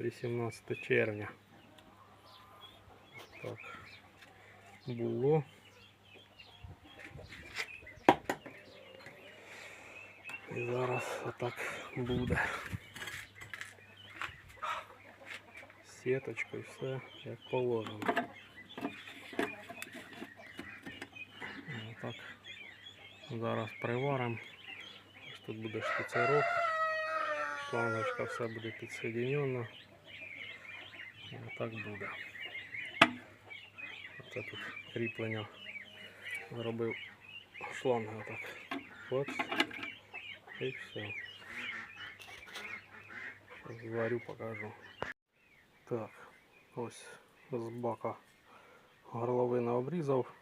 18 червня. Так. Було. І зараз отак буде. Сіточка і все як положено. Отак. Зараз приваримо. Ось тут буде штуцерок. Шлангочка все буде підсоединено. Отак буде. Оце тут кріплення зробив шланги отак. От. І все. Зварю, покажу. Так, ось з бака горловина обрізав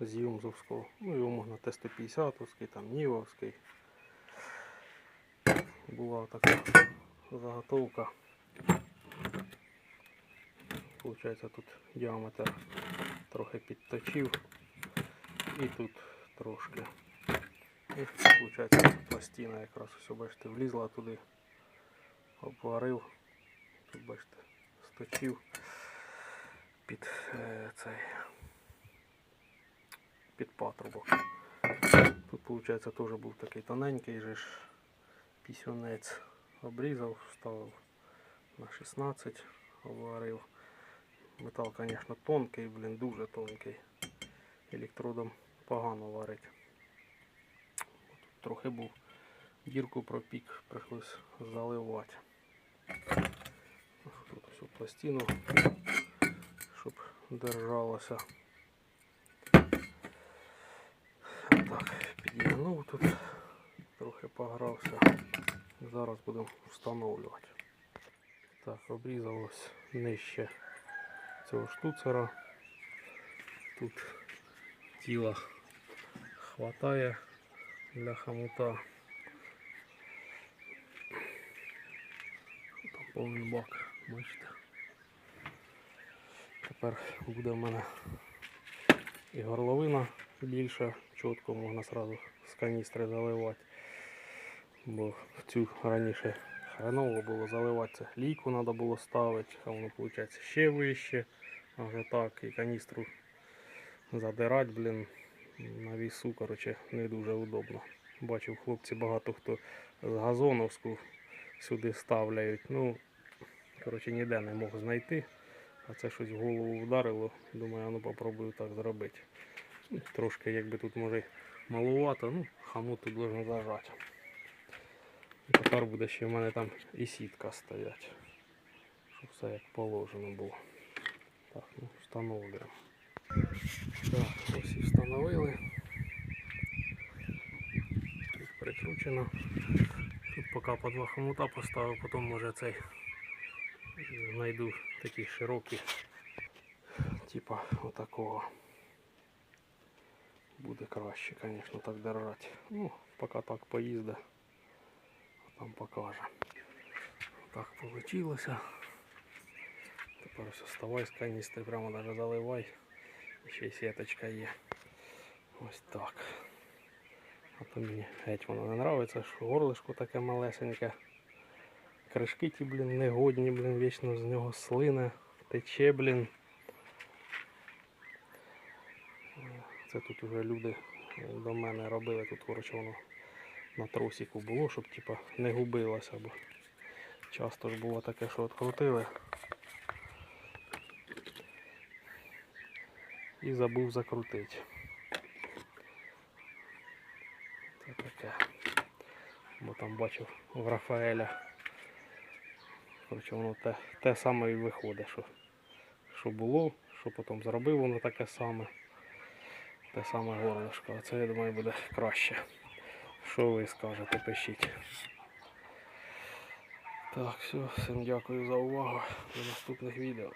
з Юмзовського. Ну його можна Т-150, там Нівовський. Була така заготовка. Получається тут діаметр трохи підточив і тут трошки. І виходить пластина якраз ось бачите влізла туди, обварив. Тут бачите, сточив під е, цей під патрубок. Тут виходить теж був такий тоненький же ж пісюнець. Обрізав, вставив на 16, обварив. Метал, звісно, тонкий, блін, дуже тонкий. Електродом погано варить. Тут трохи був дірку пропік, прийшлось заливати. Тут всю пластину, щоб держалося. Так, підігнув тут, трохи погрався. Зараз будемо встановлювати. Так, обрізалось нижче цього штуцера. Тут тіла хватає для хомута. Там повний бак, бачите. Тепер буде в мене і горловина більша, чітко можна сразу з каністри заливати. Бо в цю раніше хреново було заливати це. Лійку треба було ставити, а воно виходить ще вище. А вже так і каністру задирати, блін, на вісу, коротше, не дуже удобно. Бачив, хлопці багато хто з газоновську сюди ставляють. Ну, коротше, ніде не мог знайти. А це щось в голову вдарило. Думаю, ну попробую так зробити. Трошки якби тут може малувато, ну, хамут тут должен зажати. Тепер буде ще в мене там і сітка стоять. Щоб все як положено було. Так, ну, встановлюємо. Так, ось і встановили. Тут прикручено. Тут поки по два хомута поставив, потім може цей знайду такі широкі, типа отакого. Буде краще, звісно, так держати. Ну, поки так поїзде, а там покаже. Так вийшло. Тепер вставай з каністри, прямо навіть заливай. І Ще й сіточка є. Ось так. А то мені геть воно не подобається, що горлишко таке малесеньке. Кришки ті, блін, негодні, блін, вічно з нього слине, тече, блін. Це тут уже люди до мене робили, тут коротше воно на тросику було, щоб типа не губилося, бо часто ж було таке, що відкрутили. І забув закрутити. Це таке. Бо там бачив в Рафаеля. Коротше, воно те, те саме і виходить, що, що було, що потім зробив воно таке саме. Те саме горлишко. А це, я думаю, буде краще. Що ви скажете, пишіть. Так, все, всім дякую за увагу. До наступних відео.